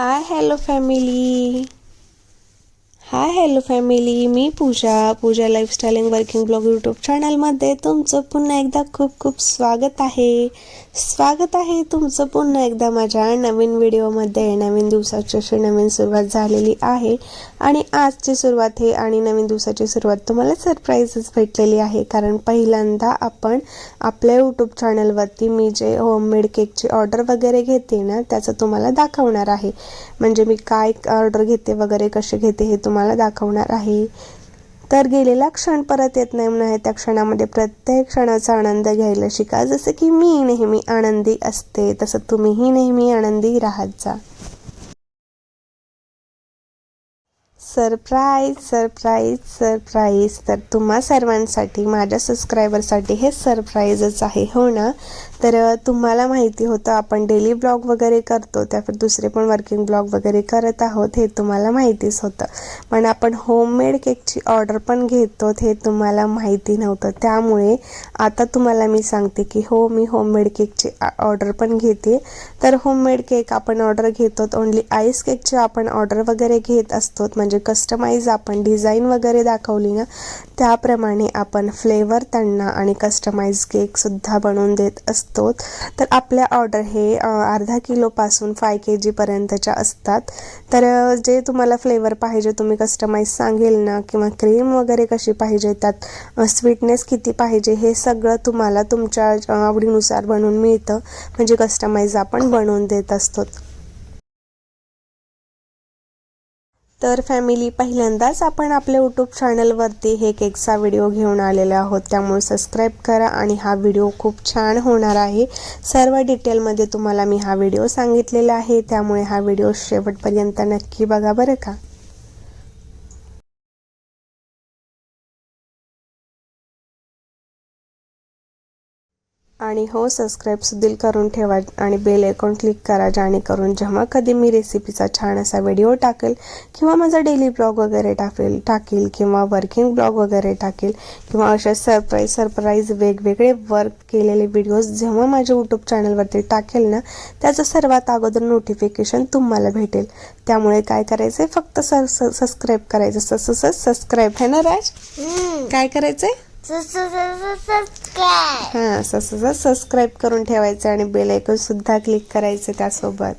Hi hello family hi hello family me Pooja. Pooja lifestyle and working blog YouTube चॅनलमध्ये तुमचं पुन्हा एकदा खूप खूप स्वागत आहे. स्वागत आहे तुमचं पुन्हा एकदा माझ्या नवीन व्हिडिओमध्ये नवीन दिवसाची अशी नवीन सुरुवात झालेली आहे. आणि आजची सुरुवात हे आणि नवीन दिवसाची सुरुवात तुम्हाला सरप्राईजच भेटलेली आहे. कारण पहिल्यांदा आपण आपल्या यूट्यूब चॅनलवरती मी जे होममेड केकची ऑर्डर वगैरे घेते ना त्याचं तुम्हाला दाखवणार आहे. म्हणजे मी काय ऑर्डर घेते वगैरे कसे घेते हे तुम्हाला दाखवणार आहे. तर गेलेला क्षण परत येत नाही म्हणून त्या क्षणामध्ये प्रत्येक क्षणाचा आनंद घ्यायला शिका. जसं की मी नेहमी आनंदी असते तसं तुम्हीही नेहमी आनंदी राहत जा. सरप्राईज सरप्राईज सरप्राईज तर तुम्हा सर्वांसाठी माझ्या सबस्क्रायबरसाठी हे सरप्राईजच आहे हो ना? तर तुम्हाला माहिती होतं आपण डेली ब्लॉग वगैरे करतो त्यावर दुसरे पण वर्किंग ब्लॉग वगैरे करत आहोत हे तुम्हाला माहितीच होतं. पण आपण होममेड केकची ऑर्डर पण घेतो हे तुम्हाला माहिती नव्हतं. त्यामुळे आता तुम्हाला मी सांगते की हो मी होममेड केकची ऑर्डर पण घेते. तर होममेड केक आपण ऑर्डर घेतो ओन्ली आईस केकची आपण ऑर्डर वगैरे घेत असतो. म्हणजे कस्टमाइज आपण डिझाईन वगैरे दाखवली ना त्याप्रमाणे आपण फ्लेवर त्यांना आणि कस्टमाइज केकसुद्धा बनवून देत असतो. तर आपल्या ऑर्डर हे अर्धा किलोपासून फाय के जीपर्यंतच्या असतात. तर जे तुम्हाला फ्लेवर पाहिजे तुम्ही कस्टमाइज सांगेल ना? किंवा क्रीम वगैरे कशी पाहिजे त्यात? स्वीटनेस किती पाहिजे? हे सगळं तुम्हाला तुमच्या आवडीनुसार बनवून मिळतं. म्हणजे कस्टमाइज आपण बनवून देत असतो तर फॅमिली पहिल्यांदाच आपण आपल्या यूट्यूब चॅनलवरती हे केकचा व्हिडिओ घेऊन आलेले आहोत. त्यामुळे सबस्क्राईब करा आणि हा व्हिडिओ खूप छान होणार आहे. सर्व डिटेलमध्ये तुम्हाला मी हा व्हिडिओ सांगितलेला आहे. त्यामुळे हा व्हिडिओ शेवटपर्यंत नक्की बघा बरं का. आणि हो सबस्क्राईब सुद्धा करून ठेवा आणि बेल आयकॉन क्लिक करा जेणेकरून जेव्हा कधी मी रेसिपीचा छान असा व्हिडिओ टाकेल किंवा माझा डेली ब्लॉग वगैरे टाकेल टाकील किंवा वर्किंग ब्लॉग वगैरे टाकेल किंवा अशा सरप्राईज सरप्राईज वेगवेगळे वर्क केलेले व्हिडिओज जेव्हा माझ्या यूट्यूब चॅनलवरती टाकेल ना त्याचं सर्वात अगोदर नोटिफिकेशन तुम्हाला भेटेल. त्यामुळे काय करायचं आहे फक्त सर सबस्क्राईब करायचं. सस सबस्क्राईब आहे ना राज? काय करायचंय? सबस्क्राईब हां सबस्क्राईब करून ठेवायचं आणि बेल ऐकून सुद्धा क्लिक करायचं त्यासोबत.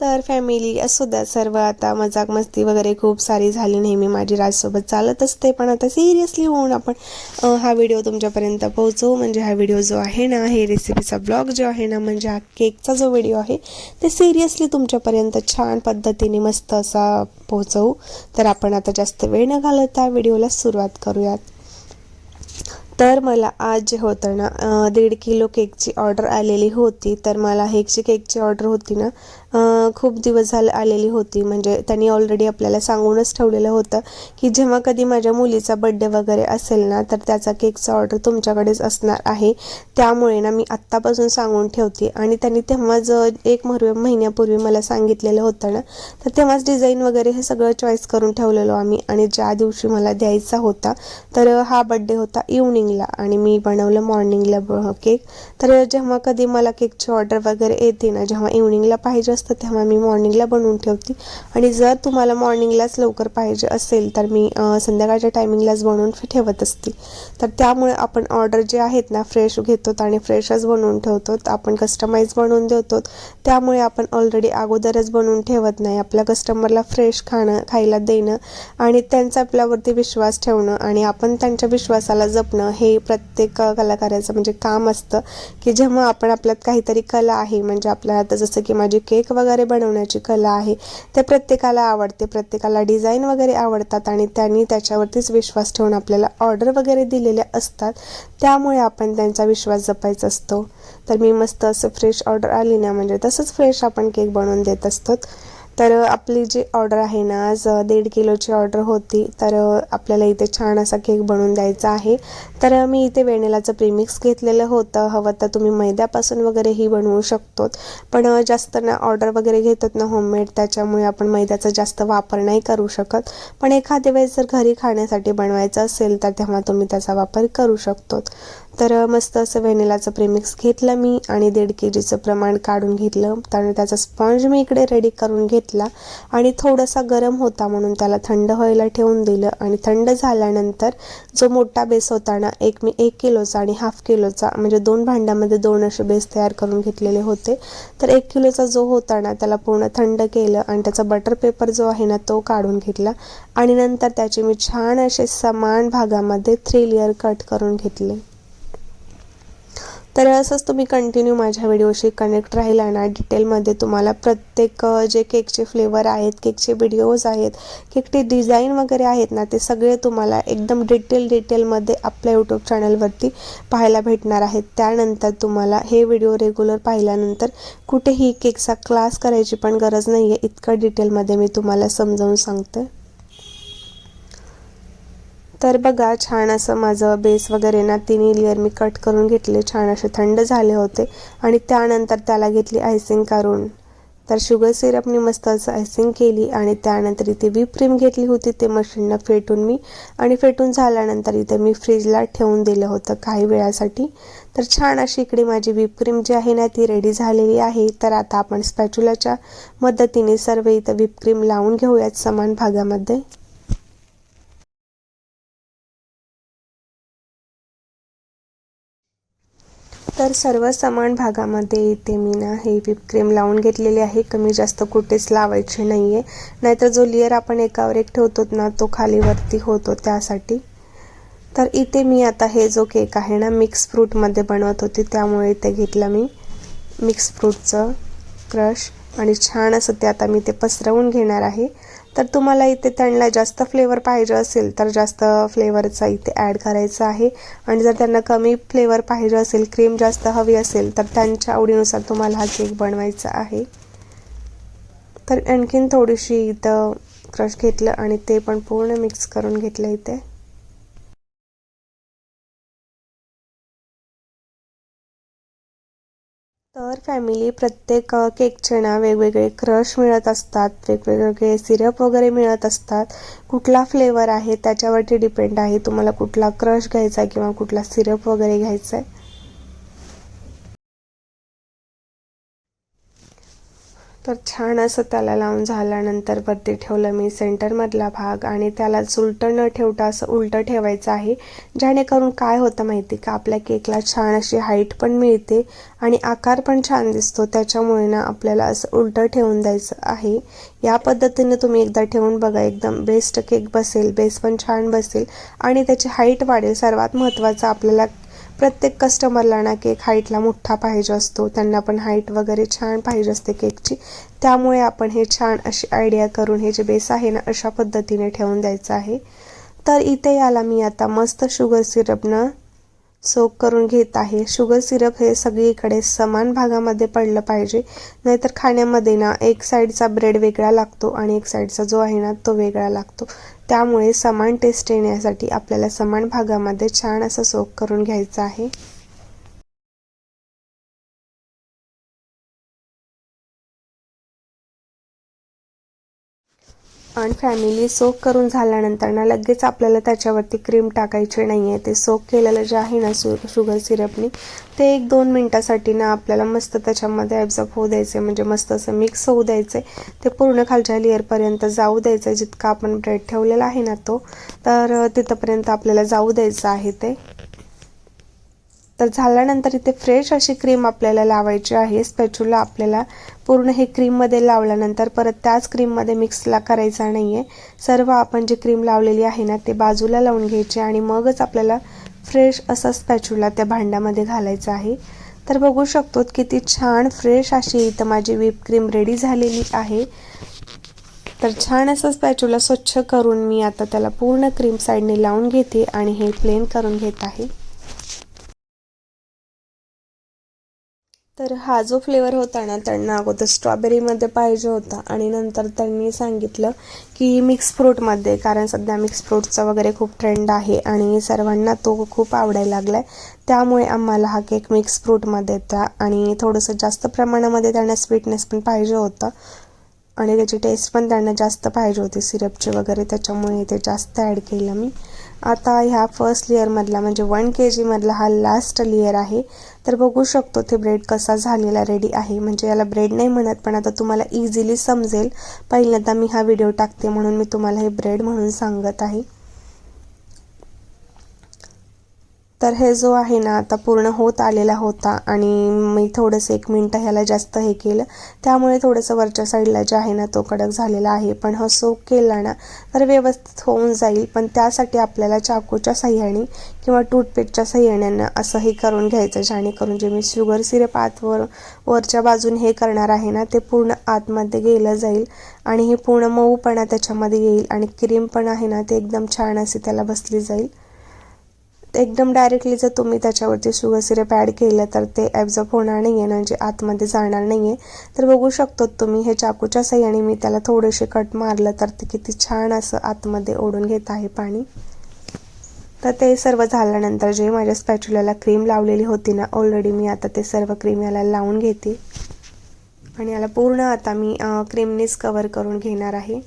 तर फॅमिली असू द्या सर्व आता मजाक मस्ती वगैरे खूप सारी झाली नेहमी माझी राजसोबत चालत असते. पण आता सिरियसली होऊन आपण हा व्हिडिओ तुमच्यापर्यंत पोहोचवू म्हणजे हा व्हिडिओ जो आहे ना हे रेसिपीचा ब्लॉग जो आहे ना म्हणजे हा केकचा जो व्हिडिओ आहे ते सिरियसली तुमच्यापर्यंत छान पद्धतीने मस्त असा पोहोचवू. तर आपण आता जास्त वेळ न घालवता व्हिडिओला सुरुवात करूयात. तर मला आज जे होतं ना दीड किलो केकची ऑर्डर आलेली होती. तर मला हेची केकची ऑर्डर होती ना खूप दिवस झाले आलेली होती. म्हणजे त्यांनी ऑलरेडी आपल्याला सांगूनच ठेवलेलं होतं की जेव्हा कधी माझ्या मुलीचा बड्डे वगैरे असेल ना तर त्याचा केकचा ऑर्डर तुमच्याकडेच असणार आहे. त्यामुळे ना मी आत्तापासून सांगून ठेवते. आणि त्यांनी तेव्हाच एक मर महिन्यापूर्वी मला सांगितलेलं होतं ना तर तेव्हाच डिझाईन वगैरे हे सगळं चॉईस करून ठेवलेलो आम्ही. आणि ज्या दिवशी मला द्यायचा होता तर हा बड्डे होता इव्हनिंगला आणि मी बनवलं मॉर्निंगला केक तर जेव्हा कधी मला केकची ऑर्डर वगैरे येते ना जेव्हा इव्हनिंगला पाहिजे असतं तेव्हा मी मॉर्निंगला बनवून ठेवते. आणि जर तुम्हाला मॉर्निंगलाच लवकर पाहिजे असेल तर मी संध्याकाळच्या टायमिंगलाच बनवून ठेवत असते. तर त्यामुळे आपण ऑर्डर जे आहेत ना फ्रेश घेतो आणि फ्रेशच बनवून ठेवतो. आपण कस्टमाइज बनवून देतो. त्यामुळे आपण ऑलरेडी अगोदरच बनवून ठेवत नाही. आपल्या कस्टमरला फ्रेश खाणं खायला देणं आणि त्यांचा आपल्यावरती विश्वास ठेवणं आणि आपण त्यांच्या विश्वासाला जपणं हे प्रत्येक कलाकाराचं म्हणजे काम असतं. की जेव्हा आपण आपल्यात काहीतरी कला आहे म्हणजे आपल्याला आता जसं की माझी केक वगैरे बनवण्याची कला आहे. ते प्रत्येकाला आवडते प्रत्येकाला डिझाईन वगैरे आवडतात आणि त्यांनी त्याच्यावरतीच विश्वास ठेवून आपल्याला ऑर्डर वगैरे दिलेल्या असतात. त्यामुळे आपण त्यांचा विश्वास जपायचा असतो. तर मी मस्त असं फ्रेश ऑर्डर आली ना म्हणजे तसंच फ्रेश आपण केक बनवून देत असतो तर आपली जी ऑर्डर आहे ना आज दीड किलोची ऑर्डर होती. तर आपल्याला इथे छान असा केक बनवून द्यायचा आहे. तर मी इथे वेणेलाचं प्रीमिक्स घेतलेलं होतं. हवं तर तुम्ही मैद्यापासून वगैरेही बनवू शकतो पण जास्त ना ऑर्डर वगैरे घेतात ना होममेड त्याच्यामुळे आपण मैद्याचा जास्त वापर नाही करू शकत. पण एखाद्या वेळेस जर घरी खाण्यासाठी बनवायचं असेल तर तेव्हा तुम्ही त्याचा वापर करू शकतो तर मस्त असं व्हॅनिलाचं प्रेमिक्स घेतलं मी आणि दीड के जीचं प्रमाण काढून घेतलं. त्यामुळे त्याचा स्पंज मी इकडे रेडी करून घेतला आणि थोडासा गरम होता म्हणून त्याला थंड व्हायला ठेवून दिलं आणि थंड झाल्यानंतर जो मोठा बेस होता ना एक मी एक किलोचा आणि हाफ किलोचा म्हणजे दोन भांड्यामध्ये दोन असे बेस तयार करून घेतलेले होते. तर एक किलोचा जो होता ना त्याला पूर्ण थंड केलं आणि त्याचा बटर पेपर जो आहे ना तो काढून घेतला आणि नंतर त्याचे मी छान असे समान भागामध्ये थ्री लेअर कट करून घेतले. तर असंच तुम्ही कंटिन्यू माझ्या व्हिडिओशी कनेक्ट राहिला ना डिटेलमध्ये तुम्हाला प्रत्येक जे केकचे फ्लेवर आहेत केकचे व्हिडिओज आहेत केकचे डिझाईन वगैरे आहेत ना ते सगळे तुम्हाला एकदम डिटेल डिटेलमध्ये आपल्या यूट्यूब चॅनलवरती पाहायला भेटणार आहेत. त्यानंतर तुम्हाला हे व्हिडिओ रेग्युलर पाहिल्यानंतर कुठेही केकचा क्लास करायची पण गरज नाही आहे इतकं डिटेलमध्ये मी तुम्हाला समजावून सांगते. तर बघा छान असं माझं बेस वगैरे ना तिन्ही लेअर मी कट करून घेतले. छान असे थंड झाले होते. आणि त्यानंतर त्याला घेतली आयसिंग करून तर शुगर सिरपने मस्त असं आयसिंग केली आणि त्यानंतर इथे व्हीप क्रीम घेतली होती. ते मशीननं फेटून मी आणि फेटून झाल्यानंतर इथे मी फ्रीजला ठेवून दिलं होतं काही वेळासाठी. तर छान अशी इकडे माझी व्हीप क्रीम जी आहे ना ती रेडी झालेली आहे. तर आता आपण स्पॅच्युलाच्या मदतीने सर्व इथं व्हीप क्रीम लावून घेऊयात समान भागामध्ये. तर सर्व समान भागामध्ये इथे मी ना हे व्हीप क्रीम लावून घेतलेली आहे. कमी जास्त कुठेच लावायचे नाही आहे नाहीतर जो लेअर आपण एकावर एक ठेवतो ना तो खालीवरती होतो त्यासाठी. तर इथे मी आता हे जो केक आहे ना मिक्स फ्रूटमध्ये बनवत होते त्यामुळे इथे घेतलं मी मिक्स फ्रूटचं क्रश. आणि छान असं ते आता मी ते पसरवून घेणार आहे. तर तुम्हाला इथे त्यांना जास्त फ्लेवर पाहिजे असेल तर जास्त फ्लेवरचा इथे ॲड करायचा आहे. आणि जर त्यांना कमी फ्लेवर पाहिजे असेल क्रीम जास्त हवी असेल तर त्यांच्या आवडीनुसार तुम्हाला हा केक बनवायचा आहे. तर आणखीन थोडीशी इथं क्रश घेतलं आणि ते पण पूर्ण मिक्स करून घेतलं इथे. तर फॅमिली प्रत्येक केकचे ना वेगवेगळे क्रश मिळत असतात वेगवेगळे सिरप वगैरे मिळत असतात. कुठला फ्लेवर आहे त्याच्यावरती डिपेंड आहे तुम्हाला कुठला क्रश घ्यायचा आहे किंवा कुठला सिरप वगैरे घ्यायचा आहे. तर छान असं त्याला लावून झाल्यानंतर वरती ठेवलं मी सेंटरमधला भाग आणि त्याला उलटं न ठेवता असं उलटं ठेवायचं आहे. जेणेकरून काय होतं माहिती का? आपल्या केकला छान अशी हाईट पण मिळते आणि आकार पण छान दिसतो. त्याच्यामुळे ना आपल्याला असं उलटं ठेवून द्यायचं आहे. या पद्धतीने तुम्ही एकदा ठेवून बघा. एकदम बेस्ट केक बसेल. बेस पण छान बसेल. आणि त्याची हाईट वाढेल. सर्वात महत्त्वाचं आपल्याला प्रत्येक कस्टमरला ना केक हाईटला मोठा पाहिजे असतो. त्यांना पण हाईट वगैरे छान पाहिजे असते केकची त्यामुळे आपण हे छान अशी आयडिया करून हे जे बेस आहे ना अशा पद्धतीने ठेवून द्यायचं आहे. तर इथे याला मी आता मस्त शुगर सिरपनं सोक करून घेत आहे. शुगर सिरप हे सगळीकडे समान भागामध्ये पडलं पाहिजे. नाहीतर खाण्यामध्ये ना एक साईडचा ब्रेड वेगळा लागतो आणि एक साईडचा जो आहे ना तो वेगळा लागतो. त्यामुळे समान टेस्ट येण्यासाठी आपल्याला समान भागामध्ये छान असं सोक करून घ्यायचा आहे. आणि फॅमिली सोक करून झाल्यानंतर ना लगेच आपल्याला त्याच्यावरती क्रीम टाकायची नाही आहे ते सोक केलेलं जे आहे ना सु शुगर सिरपनी ते एक दोन मिनटासाठी ना आपल्याला मस्त त्याच्यामध्ये ॲब्झॉर्ब होऊ द्यायचं. म्हणजे मस्त असं मिक्स होऊ द्यायचं. आहे ते पूर्ण खालच्या लेअरपर्यंत जाऊ द्यायचं. आहे जितका आपण ब्रेड ठेवलेला आहे ना तो तर तिथंपर्यंत आपल्याला जाऊ द्यायचं आहे ते. तर झाल्यानंतर इथे फ्रेश अशी क्रीम आपल्याला लावायची आहे. स्पॅच्युला आपल्याला पूर्ण हे क्रीममध्ये लावल्यानंतर परत त्याच क्रीममध्ये मिक्सला करायचा नाही आहे सर्व आपण जे क्रीम लावलेली आहे ना ते बाजूला लावून घ्यायचे आणि मगच आपल्याला फ्रेश असा स्पॅच्युला त्या भांड्यामध्ये घालायचा आहे. तर बघू शकतो किती छान फ्रेश अशी इथं माझी व्हीप क्रीम रेडी झालेली आहे. तर छान असं स्पॅच्युला स्वच्छ करून मी आता त्याला पूर्ण क्रीम साईडने लावून घेते आणि हे प्लेन करून घेत आहे. तर हा जो फ्लेवर होता ना त्यांना अगोदर स्ट्रॉबेरीमध्ये पाहिजे होता. आणि नंतर त्यांनी सांगितलं की मिक्स फ्रूटमध्ये कारण सध्या मिक्स फ्रूटचा वगैरे खूप ट्रेंड आहे आणि सर्वांना तो खूप आवडायला लागला आहे त्यामुळे आम्हाला हा केक मिक्स फ्रूटमध्ये येता आणि थोडंसं जास्त प्रमाणामध्ये त्यांना स्वीटनेस पण पाहिजे होतं. आणि त्याची टेस्ट पण त्यांना जास्त पाहिजे होती सिरपची वगैरे. त्याच्यामुळे ते जास्त ॲड केलं मी. आता ह्या फर्स्ट लेअरमधला म्हणजे वन के जीमधला हा लास्ट लेअर आहे. तर बघू शकतो ते ब्रेड कसा झालेला रेडी आहे. म्हणजे याला ब्रेड नाही म्हणत पण आता तुम्हाला इझिली समजेल. पहिल्यांदा मी हा व्हिडिओ टाकते म्हणून मी तुम्हाला हे ब्रेड म्हणून सांगत आहे. तर हे जो आहे ना आता पूर्ण होत आलेला होता आणि मी थोडंसं एक मिनटं ह्याला जास्त हे केलं. त्यामुळे थोडंसं वरच्या साईडला जे आहे ना तो कडक झालेला आहे. पण हा सोक केला ना तर व्यवस्थित होऊन जाईल. पण त्यासाठी आपल्याला चाकूच्या साह्याने किंवा टूथपेस्टच्या साह्याने असं हे करून घ्यायचं जेणेकरून जे मी शुगर सिरप आतवर वरच्या बाजून हे करणार आहे ना ते पूर्ण आतमध्ये गेलं जाईल. आणि हे पूर्ण मऊपणा त्याच्यामध्ये येईल आणि क्रीम पण आहे ना ते एकदम छान असे त्याला बसली जाईल. एकदम डायरेक्टली जर तुम्ही त्याच्यावरती शुगर सिरप ॲड केलं तर ते ॲब्झॉर्ब होणार नाही आहे म्हणजे आतमध्ये जाणार नाही आहे तर बघू शकतो तुम्ही हे चाकूच्या सह्याने मी त्याला थोडेसे कट मारलं तर ते किती छान असं आतमध्ये ओढून घेत आहे पाणी. तर ते सर्व झाल्यानंतर जे माझ्या स्पॅच्युलाला क्रीम लावलेली होती ना ऑलरेडी मी आता ते सर्व क्रीम याला लावून घेते. आणि याला पूर्ण आता मी क्रीमनीच कवर करून घेणार आहे.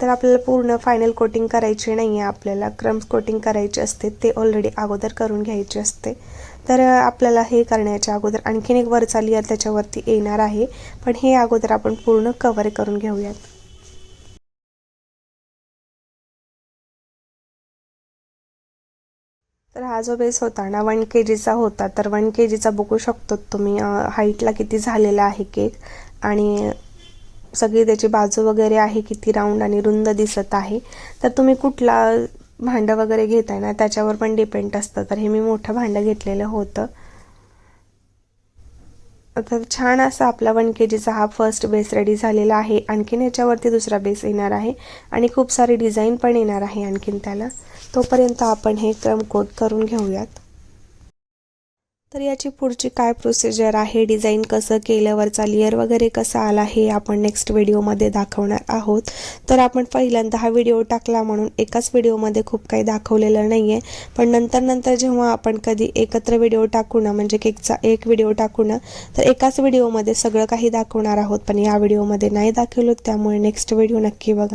तर आपल्याला पूर्ण फायनल कोटिंग करायची नाही आहे आपल्याला. क्रम्स कोटिंग करायची असते ते ऑलरेडी अगोदर करून घ्यायची असते. तर आपल्याला हे करण्याच्या अगोदर आणखीन एक वरचा लेअर त्याच्यावरती येणार आहे. पण हे अगोदर आपण पूर्ण कवर करून घेऊयात. तर हा जो बेस होता ना वन के जीचा होता. तर वन के जीचा बघू शकतो तुम्ही हाईटला किती झालेला आहे केक आणि सगळी त्याची बाजू वगैरे आहे किती राऊंड आणि रुंद दिसत आहे. तर तुम्ही कुठला भांडं वगैरे घेताय ना त्याच्यावर पण डिपेंड असतं. तर हे मी मोठं भांडं घेतलेलं होतं. तर छान असा आपला वन के जीचा हा फर्स्ट बेस रेडी झालेला आहे. आणखीन याच्यावरती दुसरा बेस येणार आहे. आणि खूप सारी डिझाईन पण येणार आहे आणखीन त्याला. तोपर्यंत आपण हे क्रम कोट करून घेऊयात. तर याची पुढची काय प्रोसिजर आहे? डिझाईन कसं केलं वरचा लेअर वगैरे कसा आला हे आपण नेक्स्ट व्हिडिओमध्ये दाखवणार आहोत. तर आपण पहिल्यांदा हा व्हिडिओ टाकला म्हणून एकाच व्हिडिओमध्ये खूप काही दाखवलेलं नाही आहे पण नंतर नंतर जेव्हा आपण कधी एकत्र व्हिडिओ टाकू ना म्हणजे केकचा एक व्हिडिओ टाकू ना तर एकाच व्हिडिओमध्ये सगळं काही दाखवणार आहोत. पण या व्हिडिओमध्ये नाही दाखवलं त्यामुळे नेक्स्ट व्हिडिओ नक्की बघा.